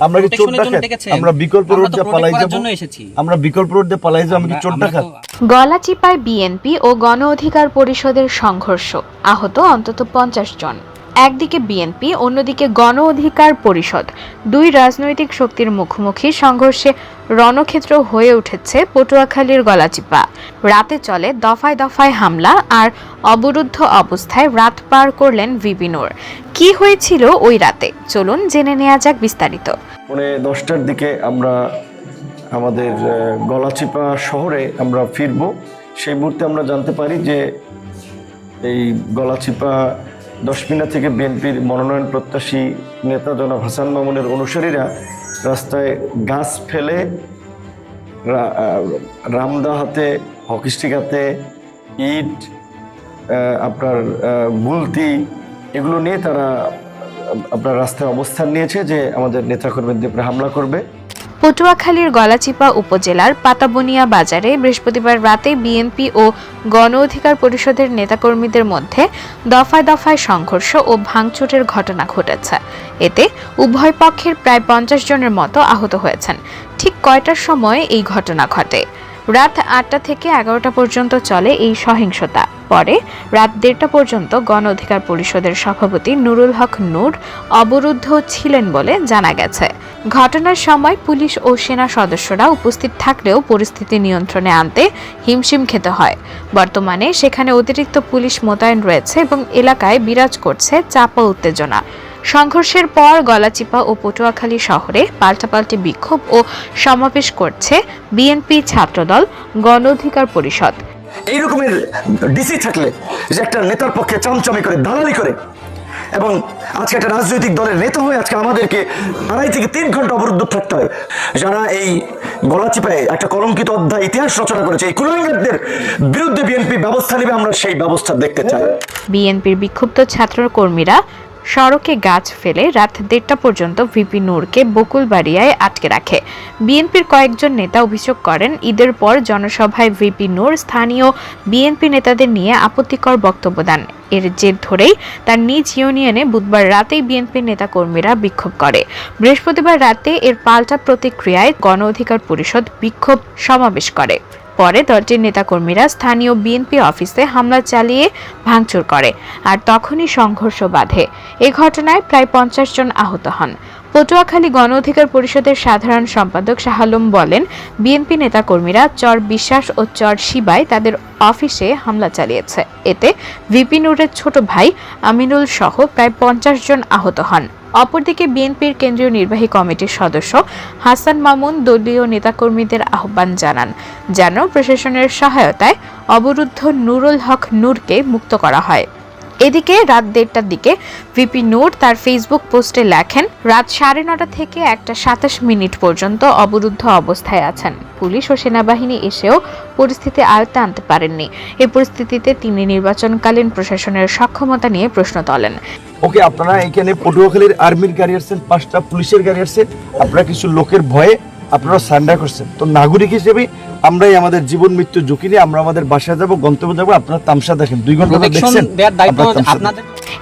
আমরা কি চোর Protection ডাকাত আমরা বিকল্প রোড দিয়ে পালাই যাব। আমরা বিকল্প রোড দিয়ে পালাই যাব আমি কি চোর আমরা ডাকাত তো- গলাচিপায় বিএনপি ও গণ অধিকার পরিষদের সংঘর্ষ। আহত অন্তত পঞ্চাশ জন। একদিকে বিএনপি, অন্যদিকে গণ অধিকার পরিষদ। দুই রাজনৈতিক শক্তির মুখোমুখি সংঘর্ষে রণক্ষেত্র হয়ে উঠেছে পটুয়াখালীর গলাচিপা। রাতে চলে দফায় দফায় হামলা আর অবরুদ্ধ অবস্থায় রাত পার করলেন ভিপিনুর কি হয়েছিল ওই রাতে? চলুন জেনে নেওয়া যাক বিস্তারিত। পৌনে দশটার দিকে আমরা আমাদের গলাচিপা শহরে আমরা ফিরব। সেই মুহূর্তে আমরা জানতে পারি যে এই গলাচিপা দশমিনা থেকে বিএনপির মনোনয়ন প্রত্যাশী নেতা জনাব হাসান মামুনের অনুসারীরা রাস্তায় গাছ ফেলে রামদা হাতে হকিস্টিক হাতে ইট আপনার গুলতি এগুলো নিয়ে তারা আপনার রাস্তায় অবস্থান নিয়েছে যে আমাদের নেতাকর্মীদের হামলা করবে। পটুয়াখালীর গলাচিপা উপজেলার পাতাবনিয়া বাজারে বৃহস্পতিবার রাতে বিএনপি ও গণ অধিকার পরিষদের নেতাকর্মীদের মধ্যে দফায় দফায় সংঘর্ষ ও ভাঙচুরের ঘটনা ঘটেছে। এতে উভয় পক্ষের প্রায় পঞ্চাশ জনের মতো আহত হয়েছেন। ঠিক কয়টার সময় এই ঘটনা ঘটে? রাত আটটা থেকে এগারোটা পর্যন্ত চলে এই সহিংসতা। পরে রাত দেড়টা পর্যন্ত গণ অধিকার পরিষদের সভাপতি নুরুল হক নূর অবরুদ্ধ ছিলেন বলে জানা গেছে। ঘটনার সময় পুলিশ ও সেনা সদস্যরা উপস্থিত থাকলেও পরিস্থিতি নিয়ন্ত্রণে আনতে হিমশিম খেতে হয়। বর্তমানে সেখানে অতিরিক্ত পুলিশ মোতায়েন রয়েছে এবং এলাকায় বিরাজ করছে চাপা উত্তেজনা। সংঘর্ষের পর গলাচিপা ও পটুয়াখালী শহরে পাল্টাপাল্টি বিক্ষোভ ও সমাবেশ করছে বিএনপি ছাত্রদল গণ অধিকার পরিষদ। এই রকমের ডিসি থাকলে যে একটা নেতার পক্ষে চমচমি করে, দালালি করে। এবং আজকে একটা রাজনৈতিক দলের নেতা হয়ে আজকে আমাদেরকে আড়াই থেকে তিন ঘণ্টা অবরুদ্ধ থাকতে হয়। যারা এই গলাচিপায় একটা কলঙ্কিত অধ্যায় ইতিহাস রচনা করেছে, এই কুলাঙ্গারদের বিরুদ্ধে বিএনপি ব্যবস্থা নেবে, আমরা সেই ব্যবস্থা দেখতে চাই। বিএনপির বিক্ষুব্ধ ছাত্র কর্মীরা সড়কে গাছ ফেলে রাত দেড়টা পর্যন্ত ভিপি নূরকে বকুলবাড়িয়ায় আটকে রাখে। বিএনপির কয়েকজন নেতা অভিযোগ করেন, ঈদের পর জনসভায় ভিপি নূর স্থানীয় বিএনপি নেতাদের নিয়ে আপত্তিকর বক্তব্য দেন। এর জের ধরেই তার নিজ ইউনিয়নে বুধবার রাতেই বিএনপির নেতাকর্মীরা বিক্ষোভ করে। বৃহস্পতিবার রাতে এর পাল্টা প্রতিক্রিয়ায় গণ অধিকার পরিষদ বিক্ষোভ সমাবেশ করে। পরে দলটির নেতাকর্মীরা স্থানীয় বিএনপি অফিসে হামলা চালিয়ে ভাঙচুর করে, আর তখনই সংঘর্ষ বাধে। এ ঘটনায় প্রায় পঞ্চাশ জন আহত হন। পটুয়াখালী গণ অধিকার পরিষদের সাধারণ সম্পাদক শাহ আলম বলেন, বিএনপি নেতাকর্মীরা চর বিশ্বাস ও চর শিবায় তাদের অফিসে হামলা চালিয়েছে। এতে ভিপি নূরের ছোট ভাই আমিনুল সহ প্রায় পঞ্চাশ জন আহত হন। অপরদিকে বিএনপির কেন্দ্রীয় নির্বাহী কমিটির সদস্য হাসান মামুন দলীয় নেতাকর্মীদের আহ্বান জানান, যেন প্রশাসনের সহায়তায় অবরুদ্ধ নুরুল হক নূরকে মুক্ত করা হয়। এদিকে রাত দেড়টার দিকে ভিপি নূর তার ফেসবুক পোস্টে লেখেন, রাত সাড়ে নটা থেকে একটা সাতাশ মিনিট পর্যন্ত অবরুদ্ধ অবস্থায় আছেন। পুলিশ ও সেনাবাহিনী এসেও পরিস্থিতি আয়ত্তে আনতে পারেননি। এই পরিস্থিতিতে তিনি নির্বাচনকালীন প্রশাসনের সক্ষমতা নিয়ে প্রশ্ন তোলেন। ওকে, আপনারা এখানে পটুয়াখালীর আর্মির গাড়ি আসছেন, পাঁচটা পুলিশের গাড়ি আসছে। আপনারা কিছু লোকের ভয়ে আপনারা সান্ডার করছেন। তো নাগরিক হিসেবে আমরাই আমাদের জীবন মৃত্যু ঝুঁকি নিয়ে আমরা আমাদের বাসায় যাব গন্তব্য যাব আপনারা তামসা দেখেন। দুই ঘণ্টা দেখছেন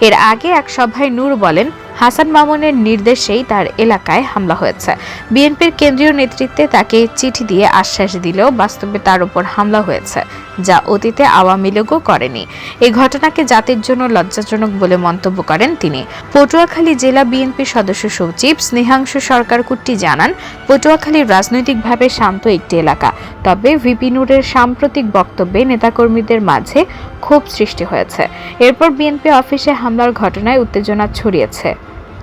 এর আগে এক সভায় নূর বলেন হাসান মামুনের নির্দেশেই তার এলাকায় হামলা হয়েছে। বিএনপির কেন্দ্রীয় নেতৃত্বে তাকে চিঠি দিয়ে আশ্বাস দিলেও বাস্তবে তার উপর হামলা হয়েছে। যা অতীতে আওয়ামী লীগও করেনি। এই ঘটনাকে জাতির জন্য লজ্জাজনক বলে মন্তব্য করেন তিনি। পটুয়াখালী জেলা বিএনপি সদস্য সচিব স্নেহাংশু সরকার কুট্টি জানান পটুয়াখালী রাজনৈতিকভাবে শান্ত একটি এলাকা। তবে ভিপি নূরের সাম্প্রতিক বক্তব্যে নেতাকর্মীদের মাঝে ক্ষোভ সৃষ্টি হয়েছে। এরপর বিএনপি অফিসে হামলার ঘটনায় উত্তেজনা ছড়িয়েছে।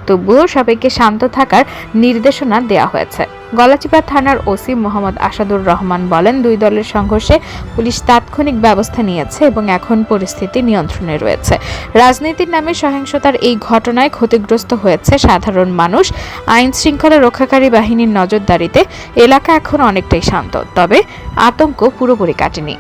তবুও সবাইকে শান্ত থাকার নির্দেশনা দেওয়া হয়েছে। গলাচিপা থানার ওসি মোহাম্মদ আসাদুর রহমান বলেন, দুই দলের সংঘর্ষে পুলিশ তাৎক্ষণিক ব্যবস্থা নিয়েছে এবং এখন পরিস্থিতি নিয়ন্ত্রণে রয়েছে। রাজনীতির নামে সহিংসতার এই ঘটনায় ক্ষতিগ্রস্ত হয়েছে সাধারণ মানুষ। আইন শৃঙ্খলা রক্ষাকারী বাহিনীর নজরদারিতে এলাকা এখন অনেকটাই শান্ত, তবে আতঙ্ক পুরোপুরি কাটেনি।